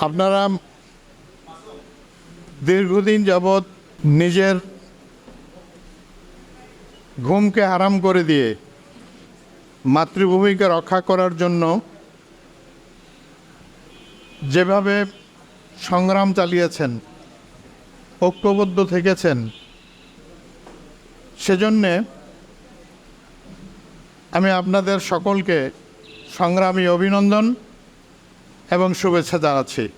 আপনারা দীর্ঘদিন যাবৎ নিজের ঘুমকে হারাম করে দিয়ে মাতৃভূমিকে রক্ষা করার জন্য যেভাবে সংগ্রাম চালিয়েছেন, ঐক্যবদ্ধ থেকেছেন, সেজন্যে আমি আপনাদের সকলকে সংগ্রামী অভিনন্দন। এবং শুভেচ্ছা জানাচ্ছি।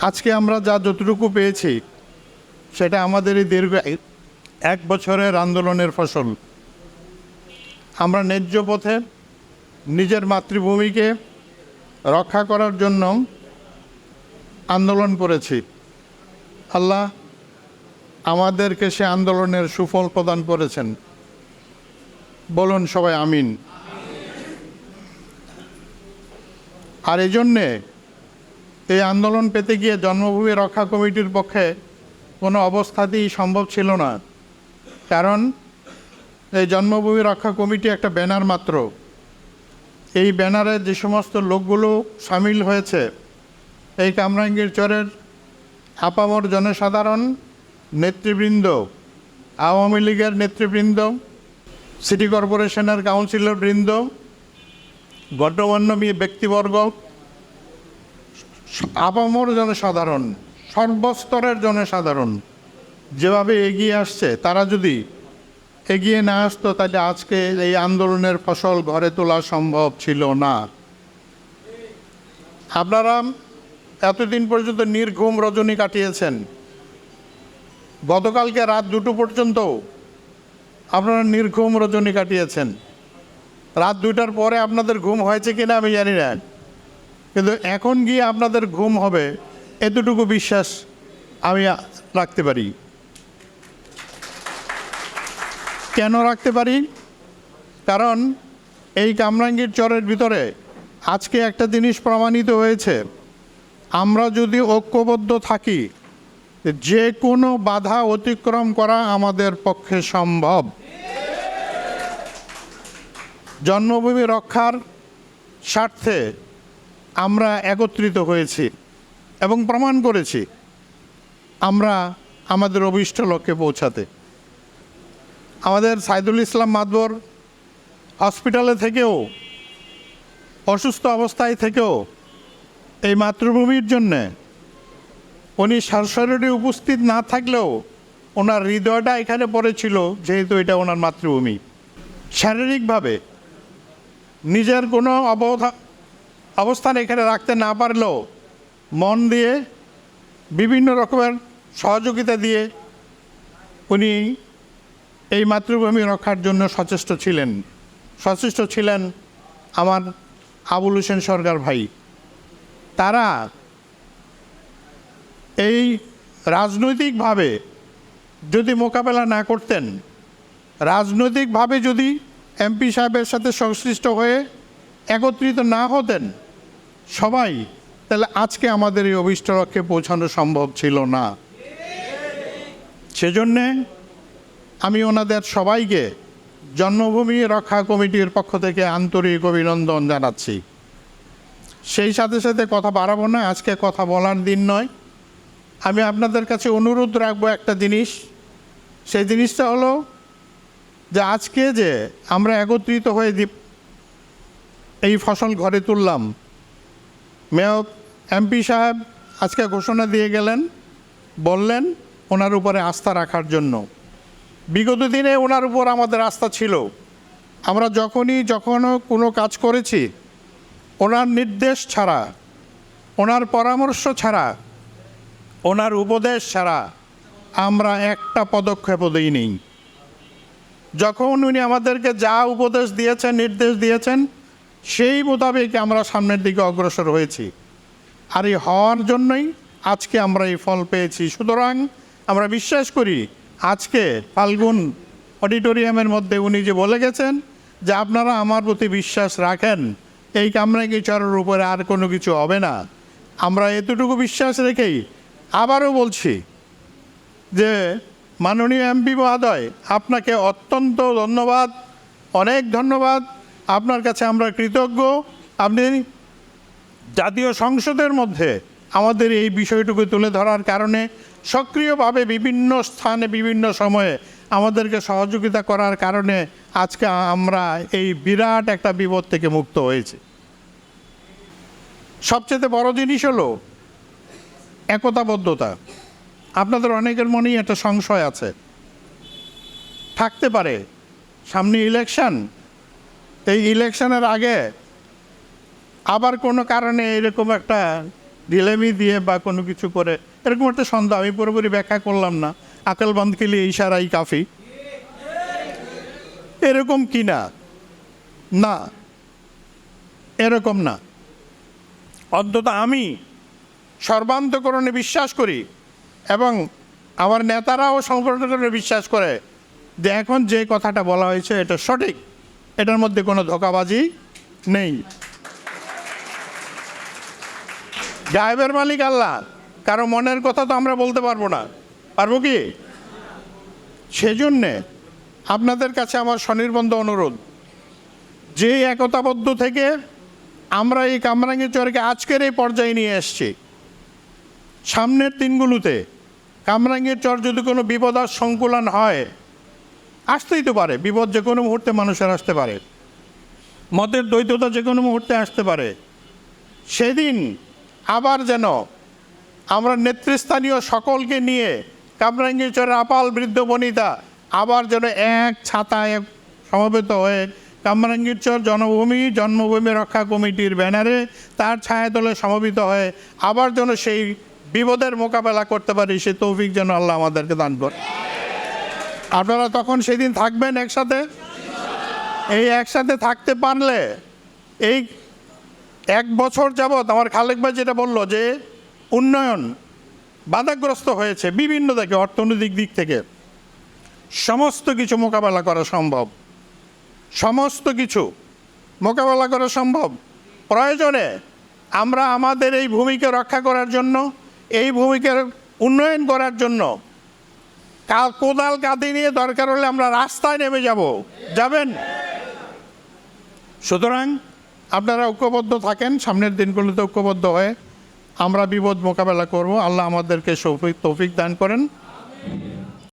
আজকে আমরা যা যতটুকু পেয়েছি, সেটা আমাদের এই দীর্ঘ এক বছরের আন্দোলনের ফসল। আমরা ন্যায্য পথে নিজের মাতৃভূমিকে রক্ষা করার জন্য আন্দোলন করেছি। আল্লাহ আমাদেরকে সে আন্দোলনের সুফল প্রদান করেছেন। বলুন সবাই আমিন। আর এই জন্যে এই আন্দোলন পেতে গিয়ে জন্মভূমি রক্ষা কমিটির পক্ষে কোনো অবস্থাতেই সম্ভব ছিল না। কারণ এই জন্মভূমি রক্ষা কমিটি একটা ব্যানার মাত্র। এই ব্যানারে যে সমস্ত লোকগুলো সামিল হয়েছে, এই কামরাঙ্গীর চরের আপামর জনসাধারণ, নেতৃবৃন্দ, আওয়ামী লীগের নেতৃবৃন্দ, সিটি কর্পোরেশনের কাউন্সিলর বৃন্দ গণ্যমান্য ব্যক্তিবর্গ আপামর জনসাধারণ, সর্বস্তরের জনসাধারণ যেভাবে এগিয়ে আসছে, তারা যদি এগিয়ে না আসতো, তাহলে আজকে এই আন্দোলনের ফসল ঘরে তোলা সম্ভব ছিল না। আপনারা এতদিন পর্যন্ত নির্ঘুম রজনী কাটিয়েছেন। গতকালকে রাত দুটো পর্যন্ত আপনারা নির্ঘুম রজনী কাটিয়েছেন। রাত দুইটার পরে আপনাদের ঘুম হয়েছে কিনা আমি জানি না। কিন্তু এখন গিয়ে আপনাদের ঘুম হবে, এতটুকু বিশ্বাস আমি রাখতে পারি। কেন রাখতে পারি? কারণ এই কামরাঙ্গীর চরের ভিতরে আজকে একটা জিনিস প্রমাণিত হয়েছে। আমরা যদি ঐক্যবদ্ধ থাকি, যে কোনো বাধা অতিক্রম করা আমাদের পক্ষে সম্ভব। জন্মভূমি রক্ষার স্বার্থে আমরা একত্রিত হয়েছি এবং প্রমাণ করেছি আমরা আমাদের অভিষ্ট লক্ষ্যে পৌঁছাতে। আমাদের সাইদুল ইসলাম মাদবর হসপিটালে থেকেও, অসুস্থ অবস্থায় থেকেও এই মাতৃভূমির জন্যে উনি সরাসরি উপস্থিত না থাকলেও ওনার হৃদয়টা এখানে পড়েছিল, যেহেতু এটা ওনার মাতৃভূমি। শারীরিকভাবে নিজের কোনো অবধা অবস্থান এখানে রাখতে না পারলেও মন দিয়ে বিভিন্ন রকমের সহযোগিতা দিয়ে উনি এই মাতৃভূমি রক্ষার জন্য সচেষ্ট ছিলেন। সচেষ্ট ছিলেন আমার আবুল হোসেন সরকার ভাই। তারা এই রাজনৈতিকভাবে যদি মোকাবেলা না করতেন, রাজনৈতিকভাবে যদি এমপি সাহেবের সাথে সংশ্লিষ্ট হয়ে একত্রিত না হতেন সবাই, তাহলে আজকে আমাদের এই অভিষ্ট লক্ষ্যে পৌঁছানো সম্ভব ছিল না। সেজন্যে আমি ওনাদের সবাইকে জন্মভূমি রক্ষা কমিটির পক্ষ থেকে আন্তরিক অভিনন্দন জানাচ্ছি। সেই সাথে সাথে কথা বাড়াবো না, আজকে কথা বলার দিন নয়। আমি আপনাদের কাছে অনুরোধ রাখব একটা জিনিস। সেই জিনিসটা হলো যে আজকে যে আমরা একত্রিত হয়ে এই ফসল ঘরে তুললাম মেয়র এমপি সাহেব আজকে ঘোষণা দিয়ে গেলেন, বললেন ওনার উপরে আস্থা রাখার জন্য। বিগত দিনে ওনার উপর আমাদের আস্থা ছিল। আমরা যখনই যখনও কোনো কাজ করেছি, ওনার নির্দেশ ছাড়া, ওনার পরামর্শ ছাড়া, ওনার উপদেশ ছাড়া আমরা একটা পদক্ষেপও দিইনি। যখন উনি আমাদেরকে যা উপদেশ দিয়েছেন, নির্দেশ দিয়েছেন সেই মোতাবেক আমরা সামনের দিকে অগ্রসর হয়েছি। আর এই হওয়ার জন্যই আজকে আমরা এই ফল পেয়েছি। সুতরাং আমরা বিশ্বাস করি, আজকে ফাল্গুন অডিটোরিয়ামের মধ্যে উনি যে বলে গেছেন যে আপনারা আমার প্রতি বিশ্বাস রাখেন, এই কামরাঙ্গি চরের উপরে আর কোনো কিছু হবে না। আমরা এতটুকু বিশ্বাস রেখেই আবারও বলছি যে মাননীয় এমপি মহোদয়, আপনাকে অত্যন্ত ধন্যবাদ, অনেক ধন্যবাদ। আপনার কাছে আমরা কৃতজ্ঞ। আপনি জাতীয় সংসদের মধ্যে আমাদের এই বিষয়টুকু তুলে ধরার কারণে সক্রিয়ভাবে বিভিন্ন স্থানে, বিভিন্ন সময়ে আমাদেরকে সহযোগিতা করার কারণে আজকে আমরা এই বিরাট একটা বিপদ থেকে মুক্ত হয়েছি। সবচেয়ে বড় জিনিস হলো একতাবদ্ধতা। আপনাদের অনেকের মনেই একটা সংশয় আছে। থাকতে পারে সামনে ইলেকশন এই ইলেকশনের আগে আবার কোনো কারণে এরকম একটা ঢিলেমি দিয়ে বা কোনো কিছু করে, এরকম একটা সন্দেহ, আমি পুরোপুরি ব্যাখ্যা করলাম না। আকাল বান্ধ ইশারাই কাফি। এরকম কি না? না, এরকম না। অন্তত আমি সর্বান্তকরণে বিশ্বাস করি এবং আমার নেতারাও সর্বান্তকরণে বিশ্বাস করে যে এখন যে কথাটা বলা হয়েছে এটা সঠিক। এটার মধ্যে কোনো ধোকাবাজি নেই। গায়েবের মালিক আল্লাহ, কারও মনের কথা তো আমরা বলতে পারব না। পারব কি? সেজন্যে আপনাদের কাছে আমার স্বনির্বন্ধ অনুরোধ, যে একতাবদ্ধ থেকে আমরা এই কামরাঙ্গি চরকে আজকের এই পর্যায়ে নিয়ে এসছি। সামনের দিনগুলোতে কামরাঙ্গীর চর যদি কোনো বিপদার সংকুলন হয় আসতেই তো পারে, বিপদ যে কোনো মুহূর্তে মানুষের আসতে পারে। মতের দ্বৈততা যে কোনো মুহূর্তে আসতে পারে। সেদিন আবার যেন আমরা নেতৃস্থানীয় সকলকে নিয়ে কামরাঙ্গীর চরের আপাল বৃদ্ধ বনিতা আবার যেন এক ছাতায় সমবেত হয়ে কামরাঙ্গীর চর জনভূমি, জন্মভূমি রক্ষা কমিটির ব্যানারে তার ছায়াতলে সমবেত হয়ে আবার যেন সেই বিপদের মোকাবেলা করতে পারি, সে তৌফিক যেন আল্লাহ আমাদেরকে দান করে আপনারা তখন সেদিন থাকবেন একসাথে? এই একসাথে থাকতে পারলে এই এক বছর যাবৎ আমার খালেক ভাই যেটা বলল যে উন্নয়ন বাধাগ্রস্ত হয়েছে বিভিন্ন দিকে, অর্থনৈতিক দিক থেকে। সমস্ত কিছু মোকাবেলা করা সম্ভব। সমস্ত কিছু মোকাবেলা করা সম্ভব। প্রয়োজনে আমরা আমাদের এই ভূমিকে রক্ষা করার জন্য, এই ভূমিকার উন্নয়ন করার জন্য কোদাল কাঁদি নিয়ে দরকার হলে আমরা রাস্তায় নেমে যাব। যাবেন? সুতরাং আপনারা ঐক্যবদ্ধ থাকেন, সামনের দিনগুলোতে ঐক্যবদ্ধ হয়ে আমরা বিপদ মোকাবেলা করব। আল্লাহ আমাদেরকে সৌফিক তৌফিক দান করেন।